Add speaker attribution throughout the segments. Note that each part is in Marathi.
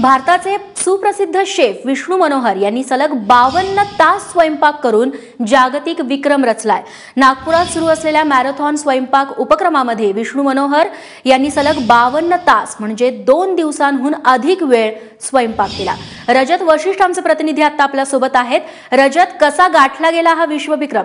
Speaker 1: भारताचे सुप्रसिद्ध शेफ विष्णू मनोहर यांनी सलग बावन्न तास स्वयंपाक करून जागतिक विक्रम रचलाय. नागपुरात सुरू असलेल्या मॅरेथॉन स्वयंपाक उपक्रमामध्ये विष्णू मनोहर यांनी सलग बावन्न तास म्हणजे दोन दिवसांहून अधिक वेळ स्वयंपाक केला. रजत वशिष्ठ आमचे प्रतिनिधी आता आपल्यासोबत आहेत. रजत कसा गाठला गेला हा विश्वविक्रम?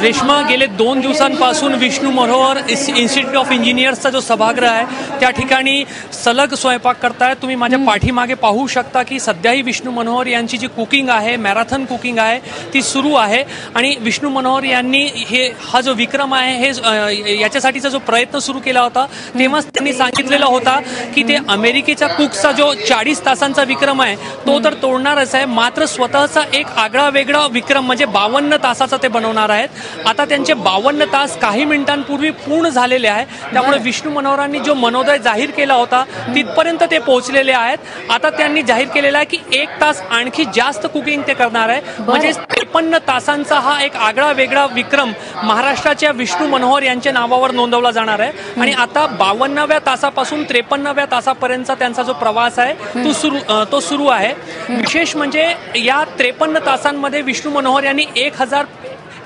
Speaker 2: रेश्मा गेले दोन दिवसांपासून विष्णू मनोहर इस- इन्स्टिट्यूट ऑफ इंजिनियर्सचा जो सभागृह आहे त्या ठिकाणी सलग स्वयंपाक करतायत. तुम्ही माझ्या पाठीमागे पाहू शकता की सध्याही विष्णू मनोहर यांची जी कुकिंग आहे मॅरेथॉन कुकिंग आहे ती सुरू आहे. आणि विष्णू मनोहर यांनी हे हा जो विक्रम आहे हे याच्यासाठीचा जो प्रयत्न सुरू केला होता तेव्हाच त्यांनी सांगितलेला होता की ते अमेरिकेच्या कुकचा जो चाळीस तासांचा विक्रम आहे तो तर तोडणारच आहे. मात्र स्वतःचा एक आगळा वेगळा विक्रम म्हणजे बावन्न तासाचा ते बनवणार आहेत. आता त्यांचे बावन्न तास काही मिनिटांपूर्वी पूर्ण झालेले आहे त्यामुळे विष्णू मनोहरांनी जो मनोदय जाहीर केला होता तिथपर्यंत ते पोहोचलेले आहेत. आता त्यांनी जाहीर केलेला आहे की एक तास आणखी जास्त कुकिंग ते करणार आहे. म्हणजे त्रेपन्न तासांचा हा एक आगळा वेगळा विक्रम महाराष्ट्राच्या विष्णू मनोहर यांच्या नावावर नोंदवला जाणार आहे. आणि आता बावन्नाव्या तासापासून त्रेपन्नाव्या तासापर्यंतचा त्यांचा जो प्रवास आहे तो सुरू तो सुरू आहे. विशेष म्हणजे या त्रेपन्न तासांमध्ये विष्णू मनोहर यांनी एक हजार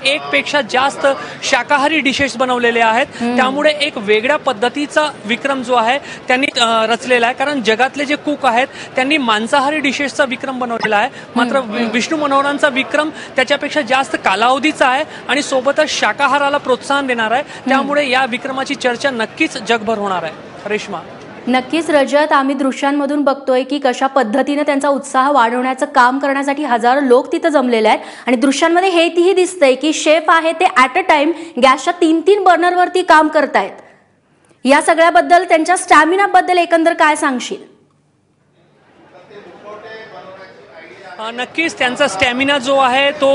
Speaker 2: एक पेक्षा जास्त शाकाहारी डिशेस बनवलेले आहेत. त्यामुळे एक वेगळ्या पद्धतीचा विक्रम जो आहे त्यांनी रचलेला आहे. कारण जगातले जे कुक आहेत त्यांनी मांसाहारी डिशेसचा विक्रम बनवलेला आहे. मात्र विष्णू मनोहरांचा विक्रम त्याच्यापेक्षा जास्त कालावधीचा आहे आणि सोबतच शाकाहाराला प्रोत्साहन देणार आहे. त्यामुळे या विक्रमाची चर्चा नक्कीच जगभर होणार आहे. रेश्मा.
Speaker 1: नक्कीच रजत आम्ही दृश्यांमधून बघतोय की कशा पद्धतीने त्यांचा उत्साह वाढवण्याचं काम करण्यासाठी हजारो लोक तिथं जमलेले आहेत. आणि दृश्यांमध्ये हे तीही दिसतंय की शेफ आहे ते ॲट अ टाइम गॅसच्या तीन तीन बर्नरवरती काम करतायत. या सगळ्याबद्दल त्यांच्या स्टॅमिनाबद्दल एकंदर काय सांगशील
Speaker 2: अ, नक्कीच त्यांचा स्टॅमिना जो आहे तो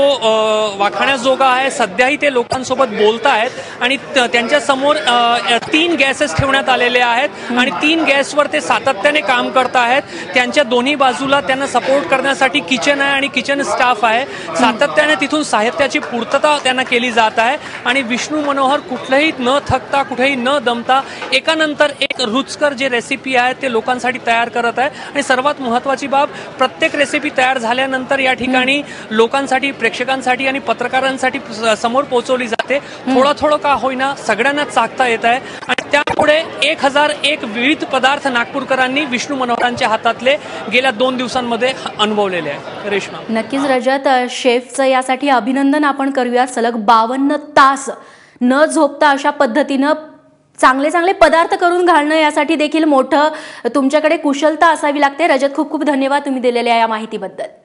Speaker 2: वाखाण्याजोगा आहे. सध्याही ते लोकांसोबत बोलत आहेत आणि त- त्यांच्यासमोर तीन गॅसेस ठेवण्यात आलेले आहेत आणि तीन गॅसवर ते सातत्याने काम करत आहेत त्यांच्या दोन्ही बाजूला त्यांना सपोर्ट करण्यासाठी किचन आहे आणि किचन स्टाफ आहे. सातत्याने तिथून साहित्याची पूर्तता त्यांना केली जात आहे आणि विष्णू मनोहर कुठलंही न थकता कुठेही न दमता एकानंतर एक रुचकर जे रेसिपी आहे ते लोकांसाठी तयार करत आहे. आणि सर्वात महत्वाची बाब प्रत्येक रेसिपी तयार झाली झाल्यानंतर या ठिकाणी लोकांसाठी प्रेक्षकांसाठी आणि पत्रकारांसाठी समोर पोहोचवली जाते. थोडं थोडं का होईना सगळ्यांना चाकता येत आहे. आणि त्यामुळे एक हजार एक विविध पदार्थ नागपूरकरांनी विष्णू मनोहरांच्या हातातले गेल्या दोन दिवसांमध्ये अनुभवलेले आहे. रेश्मा.
Speaker 1: नक्कीच रजत शेफचं यासाठी अभिनंदन आपण करूया सलग बावन्न तास न झोपता अशा पद्धतीनं चांगले चांगले पदार्थ करून घालणं यासाठी देखील मोठं तुमच्याकडे कुशलता असावी लागते. रजत खूप खूप धन्यवाद तुम्ही दिलेल्या या माहितीबद्दल.